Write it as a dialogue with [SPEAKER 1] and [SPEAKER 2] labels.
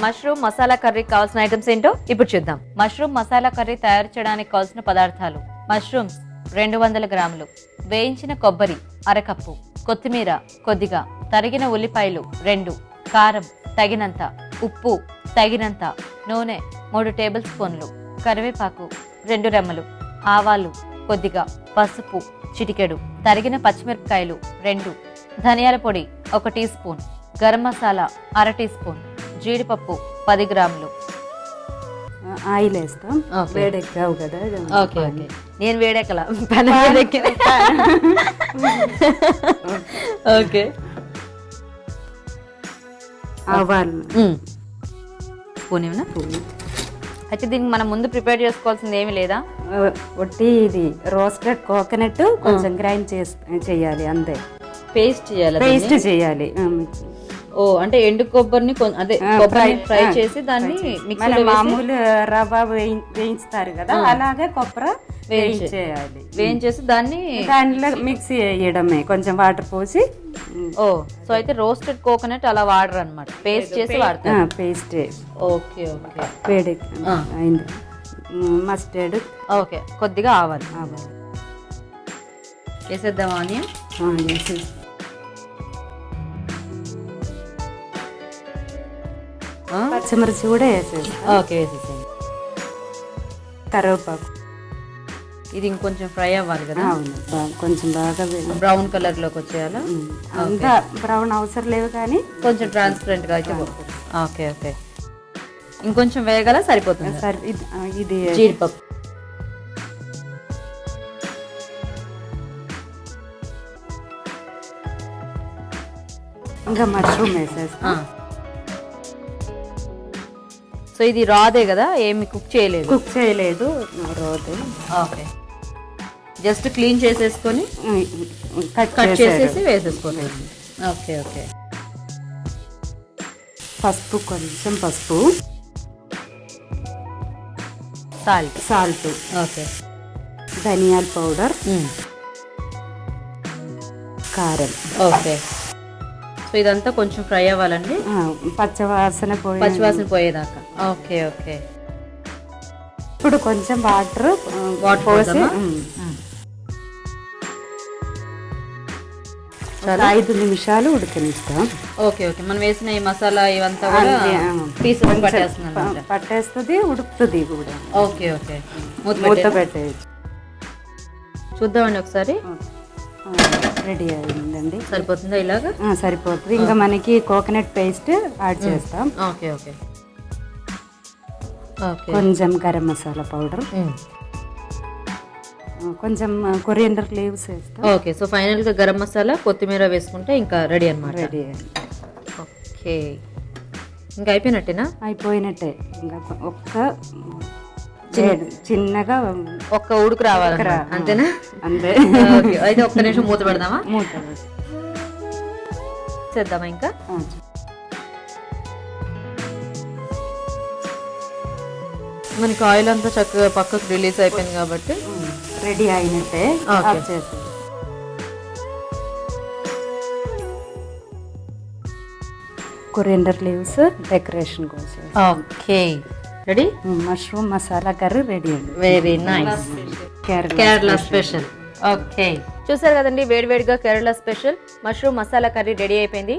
[SPEAKER 1] Mushroom masala curry కావాల్సిన items ఏంటో ఇప్పుడు చూద్దాం. మష్రూమ్ మసాలా కర్రీ తయారు చేయడానికి కావాల్సిన పదార్థాలు. మష్రూమ్స్ రెండు వందల గ్రాములు. వేయించిన కొబ్బరి అరకప్పు. కొత్తిమీర కొద్దిగా. తరిగిన ఉల్లిపాయలు రెండు. కారం తగినంత. ఉప్పు తగినంత. నూనె మూడు టేబుల్ స్పూన్లు. కరివేపాకు రెండు రెమ్మలు. ఆవాలు కొద్దిగా. పసుపు చిటికెడు. తరిగిన పచ్చిమిరపకాయలు రెండు. ధనియాల పొడి ఒక టీ స్పూన్. గరం మసాలా అర టీ స్పూన్. జీడిపప్పు పది గ్రాములు.
[SPEAKER 2] ఆయిల్ వేస్తాం. వేడెక్కావు కదా
[SPEAKER 1] ఓకే ఓకే. నేను వేడెక్కల? పెనం ఓకే.
[SPEAKER 2] ఆవాలు.
[SPEAKER 1] అయితే దీనికి మనం ముందు ప్రిపేర్ చేసుకోవాల్సింది ఏమీ లేదా?
[SPEAKER 2] ఒట్టి ఇది రోస్టెడ్ కోకోనట్ కొంచెం గ్రైండ్ చేస్ చేయాలి అంతే.
[SPEAKER 1] పేస్ట్ చేయాలి
[SPEAKER 2] పేస్ట్ చేయాలి.
[SPEAKER 1] ఓ అంటే ఎండు కొబ్బరిని అదే
[SPEAKER 2] ఆ,
[SPEAKER 1] కొబ్బరిని
[SPEAKER 2] ఫ్రై-
[SPEAKER 1] చేసి దాన్ని
[SPEAKER 2] మన మామూలు రవ్వ వేయి- వేయించుతారు కదా అలాగే కొబ్బరి వేయించేయాలి.
[SPEAKER 1] వేయించేసి దాన్ని
[SPEAKER 2] దానిలో మిక్సీ వేయడమే కొంచెం వాటర్ పోసి.
[SPEAKER 1] ఓ సో అయితే రోస్టెడ్ కోకోనట్ అలా వాడరు అనమాట పేస్ట్ చేసి వాడతారు.
[SPEAKER 2] Paste
[SPEAKER 1] okay okay.
[SPEAKER 2] వేడి. అయింది. మస్టర్డ్
[SPEAKER 1] ఓకే కొద్దిగా ఆవాలి. వేసేద్దాం ఆనియన్.
[SPEAKER 2] పచ్చిమిర్చి కూడా వేసేసి
[SPEAKER 1] ఓకే వేసేసేయండి.
[SPEAKER 2] కరివేపాకు.
[SPEAKER 1] ఇది ఇంకొంచెం ఫ్రై అవ్వాలి కదా?
[SPEAKER 2] అవును కొంచెం బాగా
[SPEAKER 1] బ్రౌన్ కలర్లోకి వచ్చేయాలా.
[SPEAKER 2] అంతా బ్రౌన్ అవసరం లేవు కానీ
[SPEAKER 1] కొంచెం ట్రాన్స్పరెంట్గా అయితే. Okay okay. ఇంకొంచెం వేయగల సరిపోతుంది.
[SPEAKER 2] సరే ఇది
[SPEAKER 1] జీడిపప్పు.
[SPEAKER 2] ఇంకా మష్రూమ్ వేసేస్తాం.
[SPEAKER 1] సో ఇది రాదే కదా ఏమి కుక్ చేయలేదు?
[SPEAKER 2] కుక్ చేయలేదు రోజు
[SPEAKER 1] ఓకే. జస్ట్ క్లీన్ చేసేసుకొని
[SPEAKER 2] కట్
[SPEAKER 1] కట్
[SPEAKER 2] చేసేసి
[SPEAKER 1] వేసేసుకోండి. Okay okay.
[SPEAKER 2] పసుపు కొంచెం పసుపు.
[SPEAKER 1] సాల్ట్.
[SPEAKER 2] సాల్ట్.
[SPEAKER 1] ఓకే.
[SPEAKER 2] ధనియాల పౌడర్. కారం.
[SPEAKER 1] ఓకే. సో ఇదంతా కొంచెం ఫ్రై అవ్వాలండి?
[SPEAKER 2] పచ్చవాసన
[SPEAKER 1] పచ్చివాసన పోయేదాకా. Okay okay.
[SPEAKER 2] ఇప్పుడు కొంచెం వాటర్
[SPEAKER 1] వాటర్
[SPEAKER 2] పోసి ఐదు నిమిషాలు ఉడకనిస్తాం.
[SPEAKER 1] Okay okay. మనం వేసిన ఈ మసాలా ఇవంతా కూడా. పీసెస్ పట్టేస్తుంది
[SPEAKER 2] పట్టేస్తుంది ఉడుకుతుంది కూడా.
[SPEAKER 1] Okay okay. మూత?
[SPEAKER 2] పెట్టేయచ్చు.
[SPEAKER 1] చూద్దామండి ఒకసారి.
[SPEAKER 2] రెడీ అయిందండి.
[SPEAKER 1] సరిపోతుందా ఇలాగా?
[SPEAKER 2] సరిపోతుంది. ఇంకా మనకి కోకోనట్ పేస్ట్ యాడ్ చేస్తాం.
[SPEAKER 1] Okay okay.
[SPEAKER 2] కొంచెం గరం మసాలా పౌడర్. కొంచెం కొరియండర్ లీవ్స్ వేస్తాం.
[SPEAKER 1] ఓకే సో ఫైనల్గా గరం మసాలా కొత్తిమీర వేసుకుంటే ఇంకా రెడీ అన్నమాట.
[SPEAKER 2] Ready
[SPEAKER 1] okay. ఇంకా అయిపోయినట్టేనా?
[SPEAKER 2] అయిపోయినట్టే. ఇంకా ఒక్క చిన్నగా
[SPEAKER 1] ఒక్క ఉడుకు రావాలి అంతేనా?
[SPEAKER 2] అంతే.
[SPEAKER 1] అయితే ఒక్క నిమిషం మూత పెడదామా?
[SPEAKER 2] మూత.
[SPEAKER 1] చేద్దామా ఇంకా? మనకి ఆయిల్ అంతా చక్కగా పక్కకు రిలీజ్ అయిపోయింది కాబట్టి.
[SPEAKER 2] రెడీ అయినట్టే. కొరియండర్ లీవ్స్ డెకరేషన్ కోసం.
[SPEAKER 1] Okay. Ready
[SPEAKER 2] mushroom masala curry ready అండి.
[SPEAKER 1] Very nice
[SPEAKER 2] Kerala
[SPEAKER 1] Kerala special okay చూసారు కదండి వేడివేడిగా Kerala special mushroom masala curry ready అయిపోయింది.